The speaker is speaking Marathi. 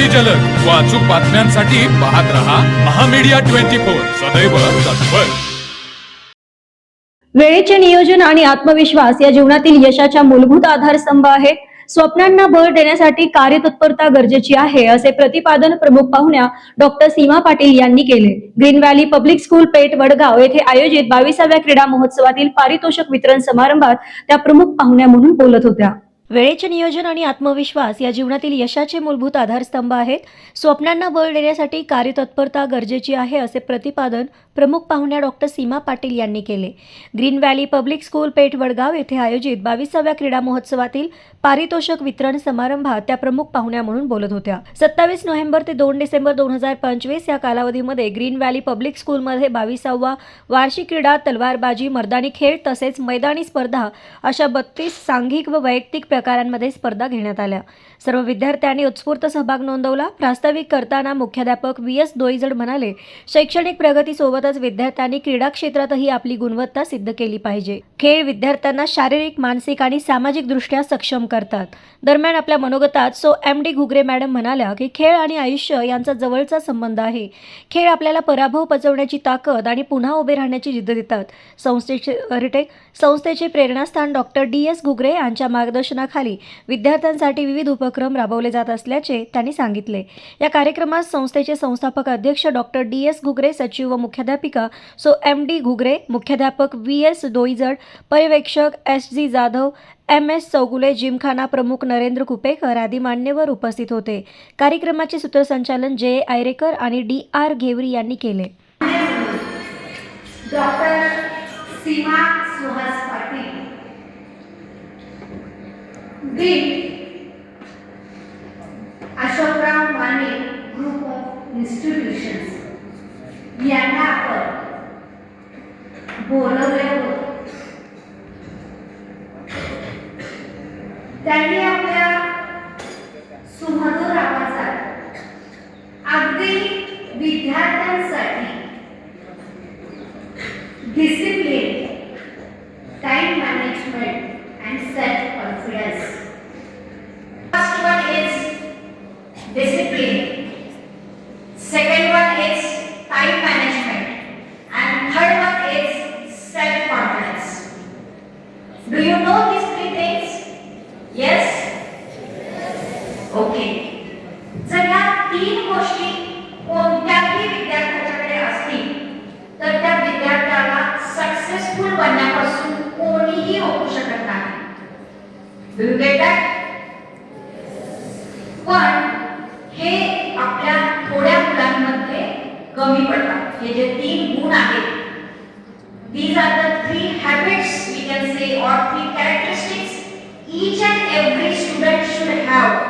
अगदी जलद. व अचूक बातम्यांसाठी पाहत रहा महामीडिया ट्वेंटी फोर. सदैव तत्पर. वेळेचे नियोजन आणि आत्मविश्वास या जीवनातील यशाच्या मूलभूत आधारस्तंभ आहेत. स्वप्नांना बळ देण्यासाठी कार्यतत्परता गरजेची आहे असे प्रतिपादन प्रमुख पाहुण्या डॉक्टर सीमा पाटील यांनी केले. Green valley public school Peth Vadgaon येथे आयोजित बावीसाव्या क्रीडा महोत्सवातील पारितोषिक वितरण समारंभात त्या प्रमुख पाहुण्या म्हणून बोलत होत्या. वेळेचे नियोजन आणि आत्मविश्वास या जीवनातील यशाचे मूलभूत आधारस्तंभ आहेत. स्वप्नांना बळ देण्यासाठी कार्यतत्परता गरजेची आहे असे प्रतिपादन प्रमुख पाहुण्या डॉक्टर सीमा पाटील यांनी केले. Green valley public school Peth Vadgaon येथे आयोजित बावीसाव्या क्रीडा महोत्सवातील पारितोषक वितरण समारंभात त्या प्रमुख पाहुण्या म्हणून बोलत होत्या. सत्तावीस नोव्हेंबर ते दोन डिसेंबर दोन हजार पंचवीस या कालावधीमध्ये ग्रीन व्हॅली पब्लिक स्कूलमध्ये बावीसावा वार्षिक क्रीडा तलवारबाजी मर्दानी खेळ तसेच मैदानी स्पर्धा अशा बत्तीस सांघिक व वैयक्तिक प्रकारांमध्ये स्पर्धा घेण्यात आल्या. सर्व विद्यार्थ्यांनी उत्स्फूर्त सहभाग नोंदवला. प्रास्ताविक करताना मुख्याध्यापक व्ही. एस. दोईजड म्हणाले शैक्षणिक प्रगतीसोबतच विद्यार्थ्यांनी क्रीडा क्षेत्रातही आपली गुणवत्ता सिद्ध केली पाहिजे. खेळ विद्यार्थ्यांना शारीरिक मानसिक आणि सामाजिक दृष्ट्या सक्षम करतात. दरम्यान आपल्या मनोगतात सो. एम. डी. घुगरे मॅडम म्हणाल्या की खेळ आणि आयुष्य यांचा जवळचा संबंध आहे. खेळ आपल्याला पराभव पचवण्याची ताकद आणि पुन्हा उभे राहण्याची जिद्द देतात. संस्थेचे रिटेक संस्थेचे प्रेरणास्थान डॉक्टर डी. एस. घुगरे यांच्या मार्गदर्शनाखाली विद्यार्थ्यांसाठी विविध उपक्रम राबवले जात असल्याचे त्यांनी सांगितले. या कार्यक्रमात संस्थेचे संस्थापक अध्यक्ष डॉक्टर डी एस घुगरे सचिव व मुख्याध्यापिका सो एम डी घुगरे मुख्याध्यापक व्ही एस डोईजड पर्यवेक्षक S G Jadhav M S Chougule gymkhana प्रमुख नरेंद्र कुपेकर आदी मान्यवर उपस्थित होते. कार्यक्रमाचे सूत्रसंचालन जे आयरेकर आणि डी आर घेवरी यांनी केले. डॉक्टर सीमा सुहास पाटील. इन्स्टिट्यूशन्स यांना आपण बोलवले होतो त्यांनी आपल्या सुमधुर आवाजात अगदी विद्यार्थ्यांसाठी discipline time management and self confidence first one is discipline Okay. जर या तीन गोष्टी कोणत्याही विद्यार्थ्याच्याकडे असतील तर त्या विद्यार्थ्याला सक्सेसफुल बनण्यापासून कोणीही रोखू शकत नाही? पण हे आपल्या थोड्या मुलांमध्ये कमी पडतात हे जे तीन गुण आहेत These are the three habits we can say or three characteristics each and every student should have